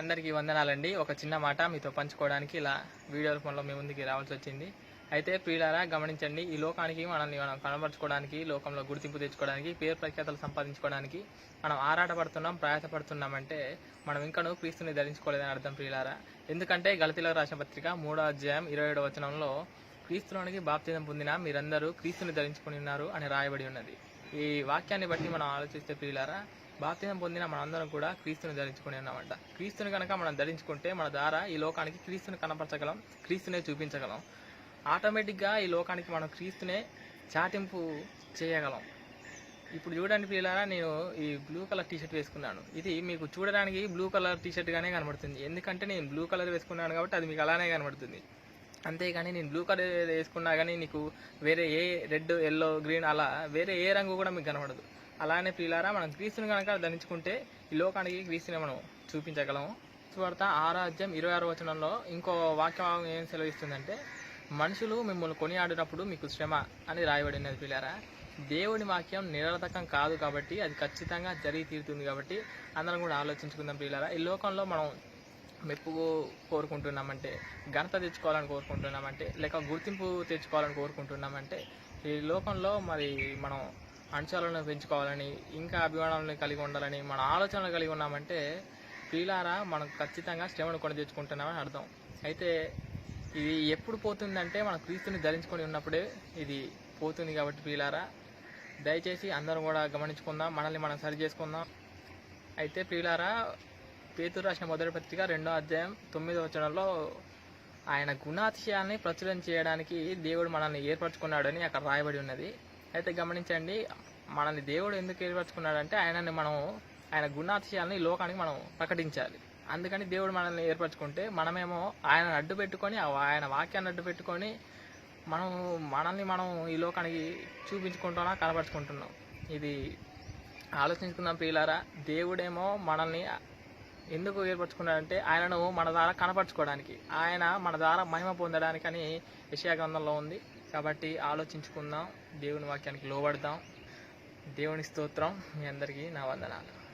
అందరికీ వందనాలండి. ఒక చిన్న మాట మీతో పంచుకోవడానికి ఇలా వీడియో రూపంలో మీ ముందుకి రావాల్సి వచ్చింది. అయితే ప్రియులారా గమనించండి ఈ లోకానికి మనల్ని మనం కనబరుచుకోవడానికి లోకంలో గుర్తింపు తెచ్చుకోవడానికి పేరు ప్రఖ్యాతలు సంపాదించుకోవడానికి మనం ఆరాటపడుతున్నాం ప్రయాసపడుతున్నామంటే మనం ఇంకనూ క్రీస్తుని ధరించుకోలేదని అర్థం ప్రియులారా. ఎందుకంటే గలతిలో రాసిన పత్రిక మూడో అధ్యాయం ఇరవై ఏడవ వచనంలో క్రీస్తులోనికి బాప్తిజం పొందిన మీరందరూ క్రీస్తుని ధరించుకుని ఉన్నారు అని రాయబడి ఉన్నది. ఈ వాక్యాన్ని బట్టి మనం ఆలోచిస్తే ప్రియులారా బాప్తిజం పొందిన మనందరం కూడా క్రీస్తుని ధరించుకుని ఉన్నామంట. క్రీస్తుని కనుక మనం ధరించుకుంటే మన ద్వారా ఈ లోకానికి క్రీస్తుని కనపరచగలం క్రీస్తునే చూపించగలం. ఆటోమేటిక్గా ఈ లోకానికి మనం క్రీస్తునే చాటింపు చేయగలం. ఇప్పుడు చూడండి పిల్లరా నేను ఈ బ్లూ కలర్ టీ షర్ట్ వేసుకున్నాను. ఇది మీకు చూడడానికి బ్లూ కలర్ టీ కనబడుతుంది. ఎందుకంటే నేను బ్లూ కలర్ వేసుకున్నాను కాబట్టి అది మీకు అలానే కనబడుతుంది. అంతేగాని నేను బ్లూ కలర్ వేసుకున్నా కానీ నీకు వేరే ఏ రెడ్ ఎల్లో గ్రీన్ అలా వేరే ఏ రంగు కూడా మీకు కనబడదు. అలానే ప్రియులారా మనం క్రీస్తుని కనుక ధరించుకుంటే ఈ లోకానికి క్రీస్తుని మనం చూపించగలము. సువార్త ఆరాధ్యం ఇరవై ఆరు వచనంలో ఇంకో వాక్యం ఏం సెలవిస్తుందంటే మనుషులు మిమ్మల్ని కొనియాడినప్పుడు మీకు శ్రమ అని రాయబడినది పిల్లారా దేవుని వాక్యం నిరర్థకం కాదు కాబట్టి అది ఖచ్చితంగా జరిగి తీరుతుంది కాబట్టి అందరం కూడా ఆలోచించుకుందాం పిల్లారా ఈ లోకంలో మనం మెప్పు కోరుకుంటున్నామంటే ఘనత తెచ్చుకోవాలని కోరుకుంటున్నామంటే లేక గుర్తింపు తెచ్చుకోవాలని కోరుకుంటున్నామంటే ఈ లోకంలో మరి మనం అంశాలను పెంచుకోవాలని ఇంకా అభిమానాలను కలిగి ఉండాలని మన ఆలోచనలు కలిగి ఉన్నామంటే ప్రియులారా మనం ఖచ్చితంగా శ్రమను కొని తెచ్చుకుంటున్నామని అర్థం. అయితే ఇది ఎప్పుడు పోతుందంటే మనం క్రీస్తుని ధరించుకొని ఉన్నప్పుడే ఇది పోతుంది కాబట్టి ప్రియులారా దయచేసి అందరం కూడా గమనించుకుందాం మనల్ని మనం సరి చేసుకుందాం. అయితే ప్రియులారా పేతురు రాసిన మొదటి పత్రిక రెండో అధ్యాయం తొమ్మిదో వచనంలో ఆయన గుణాతిశయాన్ని ప్రచురం చేయడానికి దేవుడు మనల్ని ఏర్పరచుకున్నాడని అక్కడ రాయబడి ఉన్నది. అయితే గమనించండి మనల్ని దేవుడు ఎందుకు ఏర్పరచుకున్నాడంటే ఆయనని మనం ఆయన గుణాతిశయాలని ఈ లోకానికి మనం ప్రకటించాలి. అందుకని దేవుడు మనల్ని ఏర్పరచుకుంటే మనమేమో ఆయన అడ్డు పెట్టుకొని ఆ ఆయన వాక్యాన్ని అడ్డు పెట్టుకొని మనం మనల్ని మనం ఈ లోకానికి చూపించుకుంటున్నా కనపరుచుకుంటున్నాం. ఇది ఆలోచించుకుందాం ప్రియులారా దేవుడేమో మనల్ని ఎందుకు ఏర్పరచుకున్నాడంటే ఆయనను మన ద్వారా కనపరచుకోవడానికి. ఆయన మన ద్వారా మహిమ పొందడానికని అని గ్రంథంలో ఉంది. కాబట్టి ఆలోచించుకుందాం. దేవుని వాక్యానికి లోబడదాం. దేవుని స్తోత్రం. మీ అందరికీ నా వందనాలు.